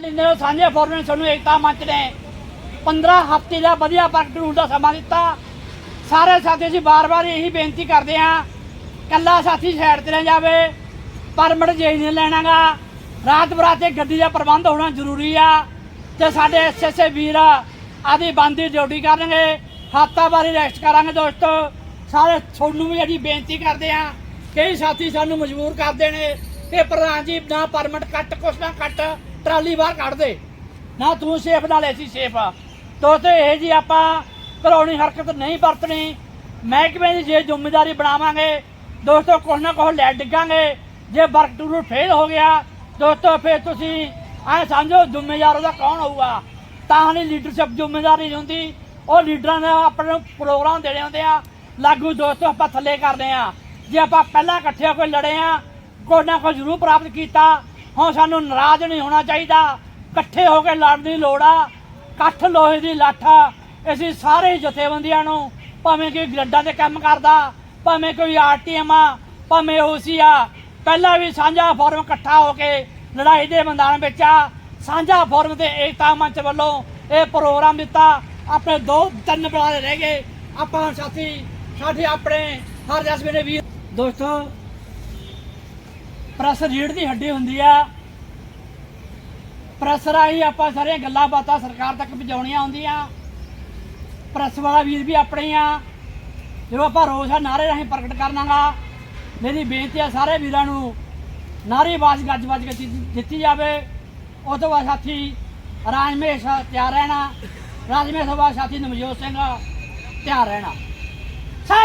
ਨੇ ਸਾਂਝੇ ਫੋਰਮ ਨੇ, ਸਾਨੂੰ ਏਕਤਾ ਮੰਚ ਨੇ। 15 ਹਫ਼ਤੇ ਦਾ ਵਧੀਆ ਪ੍ਰਗਟ ਹੋਣ ਦਾ ਸਮਾਂ ਦਿੱਤਾ। ਸਾਰੇ ਸਾਥੀ, ਅਸੀਂ ਬਾਰ-ਬਾਰ ਇਹੀ ਬੇਨਤੀ ਕਰਦੇ ਹਾਂ ਕੱਲਾ ਸਾਥੀ ਸਾਈਡ ਤੇ ਨਾ ਜਾਵੇ, ਪਰਮਿਟ ਜੇ ਨਹੀਂ ਲੈਣਾਗਾ। ਰਾਤ ਬਰਾਤੇ ਗੱਡੀ ਦਾ ਪ੍ਰਬੰਧ ਹੋਣਾ ਜ਼ਰੂਰੀ ਆ ਤੇ ਸਾਡੇ ਐਸਐਸਏ ਵੀਰ ਆਦੀ ਬੰਦੀ ਡਿਊਟੀ ਕਰਨਗੇ ਹਫਤਾਵਾਰੀ ਰੈਸਟ ਕਰਾਂਗੇ ਦੋਸਤੋ। ਸਾਰੇ ਤੁਹਾਨੂੰ ਵੀ ਜਿਹੜੀ ਬੇਨਤੀ ਕਰਦੇ ਆ ਕਈ ਸਾਥੀ ਸਾਨੂੰ ਮਜਬੂਰ ਕਰਦੇ ਨੇ ਕਿ ਪ੍ਰਧਾਨ ਜੀ ਨਾ ਪਰਮਿਟ ਕੱਟ, ਕੁਛ ਨਾ ਕੱਟ। ਟਰਾਲੀ ਬਾਹਰ ਕੱਢ ਦੇ। ਨਾ ਤੂੰ ਸੇਫ, ਨਾਲ ਅਸੀਂ ਸੇਫ ਆ। ਦੋਸਤੋ, ਇਹ ਜੀ ਆਪਾਂ ਘਰੋਣੀ ਹਰਕਤ ਨਹੀਂ ਵਰਤਣੀ। ਮਹਿਕਮੇ ਦੀ ਜੇ ਜ਼ਿੰਮੇਵਾਰੀ ਬਣਾਵਾਂਗੇ, ਦੋਸਤੋ, ਕੁਛ ਨਾ ਕੁਛ ਲੈ ਡਿੱਗਾਂਗੇ। ਜੇ ਵਰਕ ਟੂਰ ਫੇਲ ਹੋ ਗਿਆ, ਦੋਸਤੋ, ਫਿਰ ਤੁਸੀਂ ਐ ਸਮਝੋ ਜ਼ਿੰਮੇਵਾਰ ਉਹਦਾ ਕੌਣ ਹੋਊਗਾ। ਤਾਂ ਨਹੀਂ ਲੀਡਰਸ਼ਿਪ ਜ਼ਿੰਮੇਵਾਰੀ ਨਹੀਂ ਹੁੰਦੀ। ਉਹ ਲੀਡਰਾਂ ਨੇ ਆਪਣੇ ਨੂੰ ਪ੍ਰੋਗਰਾਮ ਦੇਣੇ ਹੁੰਦੇ ਆ। ਲਾਗੂ ਦੋਸਤੋ, ਆਪਾਂ ਥੱਲੇ ਕਰਦੇ ਆ। ਜੇ ਆਪਾਂ ਪਹਿਲਾਂ ਇਕੱਠੇ ਹੋ ਕੇ ਲੜੇ ਆ ਕੋਈ ਨਾ ਕੋਈ ਜ਼ਰੂਰ ਪ੍ਰਾਪਤ ਕੀਤਾ। ਹੁਣ ਸਾਨੂੰ ਨਾਰਾਜ਼ ਨਹੀਂ ਹੋਣਾ ਚਾਹੀਦਾ। ਇਕੱਠੇ ਹੋ ਕੇ ਲੜਨ ਦੀ ਲੋੜ ਆ। ਇਕੱਠ ਲੋਹੇ ਦੀ ਲੱਠ ਆ। ਅਸੀਂ ਸਾਰੇ ਜਥੇਬੰਦੀਆਂ ਨੂੰ ਭਾਵੇਂ ਕੋਈ ਗ੍ਰੈਡਾਂ ਤੇ ਕੰਮ ਕਰਦਾ, ਭਾਵੇਂ ਕੋਈ ਆਰਟੀਐਮ ਆ, ਭਾਵੇਂ ਓਸੀ ਆ, ਪਹਿਲਾਂ ਵੀ ਸਾਂਝਾ ਫੋਰਮ ਇਕੱਠਾ ਹੋ ਕੇ ਲੜਾਈ ਦੇ ਮੈਦਾਨ ਵਿੱਚ ਆ। ਸਾਂਝਾ ਫੋਰਮ ਤੇ ਏਕਤਾ ਮੰਚ ਵੱਲੋਂ ਇਹ ਪ੍ਰੋਗਰਾਮ ਦਿੱਤਾ। ਆਪਣੇ ਦੋ, ਤਿੰਨ ਬਰਾਦਰ ਰਹਿ ਗਏ। ਆਪਾਂ ਸਾਥੀ, ਸਾਡੇ ਆਪਣੇ ਹਰ ਜਸਵੇ ਦੇ ਵੀਰ। ਦੋਸਤੋ ਪ੍ਰੈਸ ਰੀੜ ਦੀ ਹੱਡੀ ਹੁੰਦੀ ਆ। ਪ੍ਰੈਸ ਰਾਹੀਂ ਆਪਾਂ ਸਾਰੀਆਂ ਗੱਲਾਂ ਬਾਤਾਂ ਸਰਕਾਰ ਤੱਕ ਪਹੁੰਚਾਉਣੀਆਂ ਹੁੰਦੀਆਂ ਪ੍ਰੈਸ ਵਾਲਾ ਵੀਰ ਵੀ ਆਪਣੇ ਆ। ਜਦੋਂ ਆਪਾਂ ਰੋਜ਼ ਆ, ਨਾਰੇ ਰਾਹੀਂ ਪ੍ਰਗਟ ਕਰਨਾਗਾ, ਮੇਰੀ ਬੇਨਤੀ ਆ ਸਾਰੇ ਵੀਰਾਂ ਨੂੰ ਨਾਰੇਬਾਜ਼ ਗੱਜ ਵੱਜ ਕੇ ਦਿੱਤੀ- ਦਿੱਤੀ ਜਾਵੇ। ਉਹ ਤੋਂ ਬਾਅਦ ਸਾਥੀ ਰਾਜਮੇਸ਼ ਤਿਆਰ ਰਹਿਣਾ। ਰਾਜਮੇਸ਼ ਤੋਂ ਬਾਅਦ ਸਾਥੀ ਨਵਜੋਤ ਸਿੰਘ ਤਿਆਰ ਰਹਿਣਾ।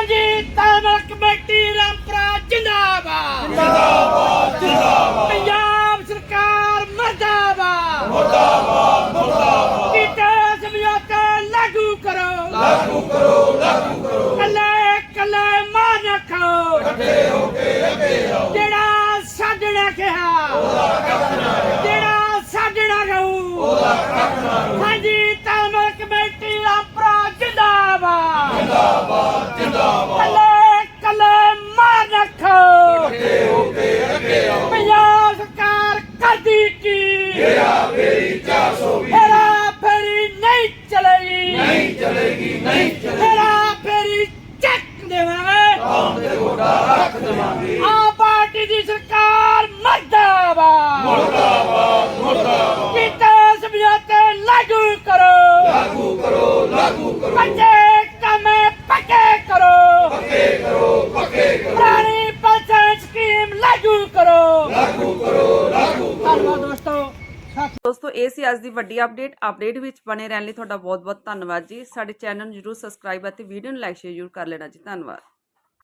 ਸਾਂਝੀ ਤਾਲਮਲ ਕਮੇਟੀ ਰਾਮਪੁਰਾ ਜਿੰਦਾਬਾਦ। ਜਿੰਦਾਬਾਦ ਜਿੰਦਾਬਾਦ। ਪੰਜਾਬ ਸਰਕਾਰ ਮਰਦਾਬਾਦ। ਮਰਦਾਬਾਦ ਮਰਦਾਬਾਦ। ਕੀਤੇ ਸਮਝੌਤੇ ਲਾਗੂ ਕਰੋ। ਲਾਗੂ ਕਰੋ ਲਾਗੂ ਕਰੋ। ਕੱਲੇ ਕੱਲੇ ਮਾਰ ਰੱਖੋ ਇਕੱਠੇ ਹੋ ਕੇ ਅੱਗੇ ਆਓ ਜਿਹੜਾ ਸਾਡਣਾ ਕਿਹਾ ਉਹਦਾ ਨਾ ਜਿਹੜਾ ਸਾਡਣਾ ਕਹੂ। ਉਹਦਾ ਚਲੇਗੀ ਨਹੀਂ ਚਲੇਗੀ। ਹੇਰਾ ਫੇਰੀ ਚੱਕ ਦੇਵਾਂਗੇ। ਕੌਣ ਦੇ ਗੋਡਾ ਰੱਖ ਦੇਵਾਂਗੇ ਆ ਪਾਰਟੀ ਦੀ ਸਰਕਾਰ ਮਰਦਾਬਾਦ ਮਰਦਾਬਾਦ ਮਰਦਾਬਾਦ ਕੀਤਾ ਸਮਝੌਤੇ ਲਾਗੂ ਕਰੋ ਲਾਗੂ ਕਰੋ ਲਾਗੂ ਕਰੋ ਪੱਕੇ ਕਮੇ ਪੱਕੇ ਕਰੋ ਪੁਰਾਣੀ ਪੈਨਸ਼ਨ ਸਕੀਮ ਲਾਗੂ ਕਰੋ ਲਾਗੂ ਕਰੋ ਲਾਗੂ ਕਰੋ ਧੰਨਵਾਦ ਦੋਸਤੋ ਸਾਥੀ ਦੋਸਤੋ, ਇਹ ਸੀ ਅੱਜ ਦੀ ਵੱਡੀ ਅਪਡੇਟ ਅਪਡੇਟ ਵਿੱਚ ਬਣੇ ਰਹਿਣ ਲਈ ਤੁਹਾਡਾ ਬਹੁਤ ਬਹੁਤ ਧੰਨਵਾਦ ਜੀ। ਸਾਡੇ ਚੈਨਲ ਨੂੰ ਜਰੂਰ ਸਬਸਕ੍ਰਾਈਬ ਅਤੇ ਵੀਡੀਓ ਨੂੰ ਲਾਈਕ ਸ਼ੇਅਰ ਜਰੂਰ ਕਰ ਲੈਣਾ ਜੀ। ਧੰਨਵਾਦ।